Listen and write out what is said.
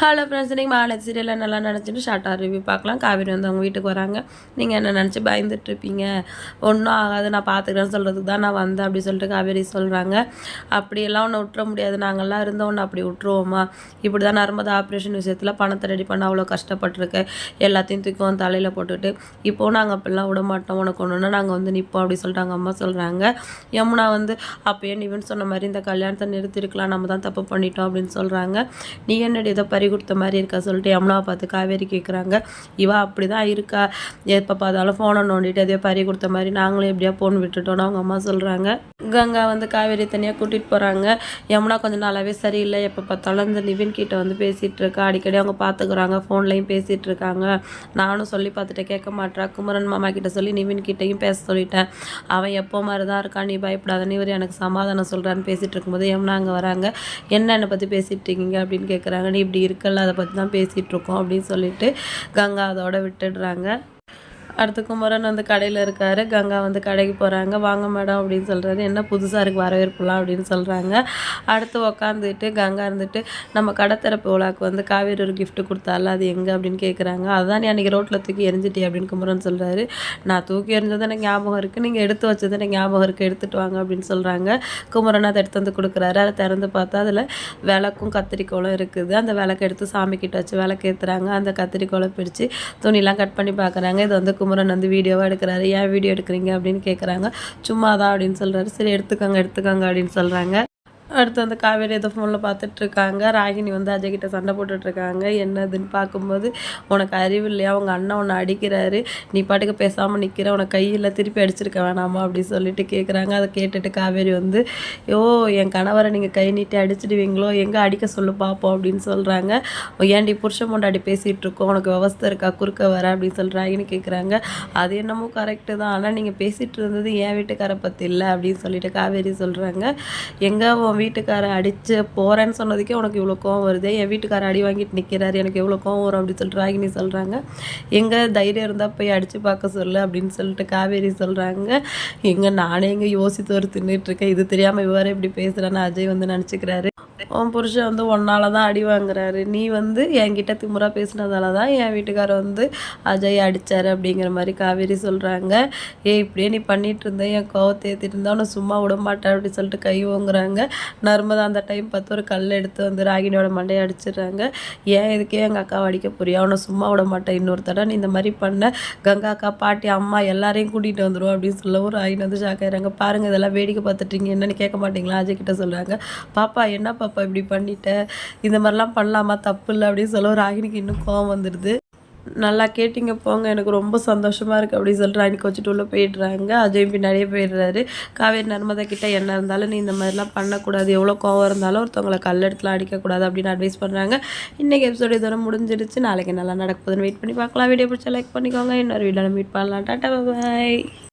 Hello friends நீங்கள் மாலை சீரியலில் நல்லா நினச்சிட்டு ஷார்ட்டாக ரிவ்யூ பார்க்கலாம். காவேரி வந்து அவங்க வீட்டுக்கு வராங்க. நீங்கள் என்ன நினச்சி பயந்துட்டுருப்பீங்க? ஒன்றும் ஆகாது நான் பார்த்துக்கிறேன்னு சொல்கிறதுக்கு தான் நான் வந்தேன் அப்படி சொல்லிட்டு காவேரி சொல்கிறாங்க அப்படியெல்லாம் ஒன்று விட்டுற முடியாது. நாங்கள்லாம் இருந்தோம் ஒன்று அப்படி விட்டுருவோமா? இப்படி தான் நர்மதா ஆப்ரேஷன் விஷயத்தில் பணத்தை ரெடி பண்ண அவ்வளோ கஷ்டப்பட்டுருக்கேன் எல்லாத்தையும் தூக்கி தலையில் போட்டுட்டு இப்போவும் நாங்கள் அப்படிலாம் விட மாட்டோம். உனக்கு ஒன்றுனா நாங்கள் வந்து நிற்போம் அப்படி சொல்லிட்டு அவங்க அம்மா சொல்கிறாங்க யமுனா வந்து அப்போயே நிவன் சொன்ன மாதிரி இந்த கல்யாணத்தை நிறுத்திருக்கலாம் நம்ம தான் தப்பு பண்ணிட்டோம் அப்படின்னு சொல்கிறாங்க நீ என்னடி இதை பறி கொடுத்த மாதிரி இருக்கா சொல்லிட்டு யமுனாவை பார்த்து காவேரி கேட்குறாங்க இவா அப்படி தான் இருக்கா. எப்போ பார்த்தாலும் ஃபோனை நோண்டிட்டு அதே பறி கொடுத்த மாதிரி நாங்களும் எப்படியா ஃபோன் விட்டுட்டோன்னு அவங்க அம்மா சொல்கிறாங்க கங்கா வந்து காவேரி தனியாக கூட்டிகிட்டு போகிறாங்க யமுனா கொஞ்சம் நாளாவே சரியில்லை. எப்போ பார்த்தாலும் இந்த நிவின் கிட்ட வந்து பேசிகிட்டு இருக்கா. அடிக்கடி அவங்க பார்த்துக்குறாங்க ஃபோன்லேயும் பேசிகிட்டு இருக்காங்க. நானும் சொல்லி பார்த்துட்டு கேட்க மாட்டேறா குமரன் மாமா கிட்ட சொல்லி நிவின் கிட்டேயும் பேச சொல்லிட்டேன். அவன் எப்போ மாதிரி தான் இருக்கான். நீ பயப்படாத. இவர் எனக்கு சமாதானம் சொல்கிறான்னு பேசிகிட்டு இருக்கும்போது யமுனா அங்கே வராங்க. என்ன என்னை பற்றி பேசிகிட்டு இருக்கீங்க அப்படின்னு கேட்குறாங்க நீ இப்படி இருக்குல்ல அதை பற்றி தான் பேசிகிட்ருக்கோம் அப்படின்னு சொல்லிட்டு கங்கா அதோட விட்டுடுறாங்க. அடுத்து குமரன் வந்து கடையில் இருக்கார். கங்கா வந்து கடைக்கு போகிறாங்க வாங்க மேடம் அப்படின்னு சொல்கிறாரு என்ன புதுசாக இருக்குது வரவேற்புலாம் அப்படின்னு சொல்கிறாங்க அடுத்து உக்காந்துட்டு கங்கா இருந்துட்டு நம்ம கடை திறப்பு விழாக்கு வந்து காவேரி ஒரு கிஃப்ட் கொடுத்தால அது எங்கே? அப்படின்னு கேட்குறாங்க அதுதான் நீ அன்றைக்கி ரோட்டில் தூக்கி எரிஞ்சிட்டே அப்படின்னு குமரன் சொல்கிறாரு நான் தூக்கி எரிஞ்சது எனக்கு ஞாபகம் இருக்குது நீங்கள் எடுத்து வச்சது எனக்கு ஞாபகம் இருக்குது எடுத்துகிட்டு வாங்க அப்படின்னு சொல்கிறாங்க குமரன் அதை எடுத்து வந்து கொடுக்குறாரு. அதை திறந்து பார்த்தா அதில் விளக்கும் கத்திரிக்கோளும் இருக்குது. அந்த விளக்கு எடுத்து சாமி கிட்ட வச்சு விளக்கு ஏற்றுறாங்க அந்த கத்திரிக்கோளை பிடிச்சி துணிலாம் கட் பண்ணி பார்க்குறாங்க. இது வந்து குமரன் வந்து வீடியோவாக எடுக்கிறாரு ஏன் வீடியோ எடுக்கிறீங்க அப்படின்னு கேட்குறாங்க சும்மா தான் அப்படின்னு சொல்கிறாரு சரி எடுத்துக்கோங்க எடுத்துக்கோங்க அப்படின்னு சொல்கிறாங்க அடுத்து வந்து காவேரி ஏதோ ஃபோனில் பார்த்துட்ருக்காங்க. ராகினி வந்து அஜய்கிட்ட சண்டை போட்டுட்ருக்காங்க. என்னதுன்னு பார்க்கும்போது உனக்கு அறிவு இல்லையா? உங்கள் அண்ணன் உன்னை அடிக்கிறாரு. நீ பாட்டுக்கு பேசாமல் நிற்கிற உனக்கு கையில் திருப்பி அடிச்சிருக்க வேணாமா? அப்படி சொல்லிட்டு கேட்குறாங்க அதை கேட்டுட்டு காவேரி வந்து ஓ என் கணவரை நீங்கள் கை நீட்டி அடிச்சிடுவீங்களோ? எங்கே அடிக்க சொல்லு பார்ப்போம் அப்படின்னு சொல்கிறாங்க ஏன்டி புருஷன் முண்டாடி பேசிகிட்டு இருக்கோம் உனக்கு விவஸ்தை இருக்கா? குறுக்க வர? அப்படின்னு சொல்கிறாங்கன்னு கேட்குறாங்க அது என்னமோ கரெக்டு தான். ஆனால் நீங்கள் பேசிகிட்டு இருந்தது என் வீட்டுக்காரை பற்றி இல்லை. அப்படின்னு சொல்லிட்டு காவேரி சொல்கிறாங்க எங்கே உன் அடித்து போகிறேன்னு சொன்னதுக்கே உனக்கு இவ்வளோ கோவம் வருது? என் வீட்டுக்காரர் அடி வாங்கிட்டு நிற்கிறாரு எனக்கு எவ்வளோ கோவம் வரும் அப்படின்னு சொல்லிட்டு ராகினி சொல்கிறாங்க எங்கே தைரியம் இருந்தால் போய் அடித்து பார்க்க சொல்லு அப்படின்னு சொல்லிட்டு காவேரி சொல்கிறாங்க எங்கே நானே எங்கே யோசித்து ஒரு தின்னுட்டுருக்கேன் இது தெரியாமல் இவ்வாறு இப்படி பேசுகிறேன்னு அஜய் வந்து நினச்சிக்கிறாரு. உன் புருஷன் வந்து ஒன்னால தான் அடி வாங்குறாரு. நீ வந்து என்கிட்ட திமுறா பேசினதால தான் என் வீட்டுக்காரர் வந்து அஜய் அடித்தார் அப்படிங்கிற மாதிரி காவேரி சொல்கிறாங்க ஏ இப்படியே நீ பண்ணிட்டு இருந்தேன் என் கோவத்தை ஏற்றிட்டு இருந்தா உன்னை சும்மா விட மாட்டேன் அப்படின்னு சொல்லிட்டு கை ஓங்குறாங்க. நர்மதா அந்த டைம் பார்த்து ஒரு கல் எடுத்து வந்து ராகினியோட மண்டையை அடிச்சிடுறாங்க. ஏன் இதுக்கே எங்கள் அக்காவை அடிக்க போறியா? அவனை சும்மா விட மாட்டேன். இன்னொரு தடவை நீ இந்த மாதிரி பண்ண கங்கா அக்கா பாட்டி அம்மா எல்லாரையும் கூட்டிகிட்டு வந்துடும் அப்படின்னு சொல்லவும் ராகினி வந்து ஷாக்காயிறாங்க பாருங்கள் இதெல்லாம் வேடிக்கை பார்த்துட்டீங்க என்னன்னு கேட்க மாட்டீங்களா? அஜய் கிட்ட சொல்கிறாங்க பாப்பா என்ன பாப்பா இப்படி பண்ணிட்ட இந்த மாதிரிலாம் பண்ணலாமா தப்பு இல்லை அப்படின்னு சொல்ல ராகினிக்கு இன்னும் கோவம் வந்துடுது. நல்லா கேட்டிங்க போங்க எனக்கு ரொம்ப சந்தோஷமாக இருக்குது அப்படின்னு சொல்லிட்டு ராணி வச்சுட்டு உள்ளே போயிடுறாங்க. அஜயும் பின்னாடியே போயிடுறாரு. காவேரி நர்மதா கிட்டே என்ன இருந்தாலும் நீ இந்த மாதிரிலாம் பண்ணக்கூடாது. எவ்வளோ கோவம் இருந்தாலும் ஒருத்தவங்களை கல்லெடுத்துல அடிக்கக்கூடாது அப்படின்னு அட்வைஸ் பண்ணுறாங்க இன்றைக்கி எபிசோடு இதோட முடிஞ்சிருச்சு நாளைக்கு நல்லா நடக்குதுன்னு வெயிட் பண்ணி பார்க்கலாம். வீடியோ பிடிச்சா லைக் பண்ணிக்கோங்க. இன்னொரு வீடியோவில் மீட் பண்ணலாம். டாட்டா பாய்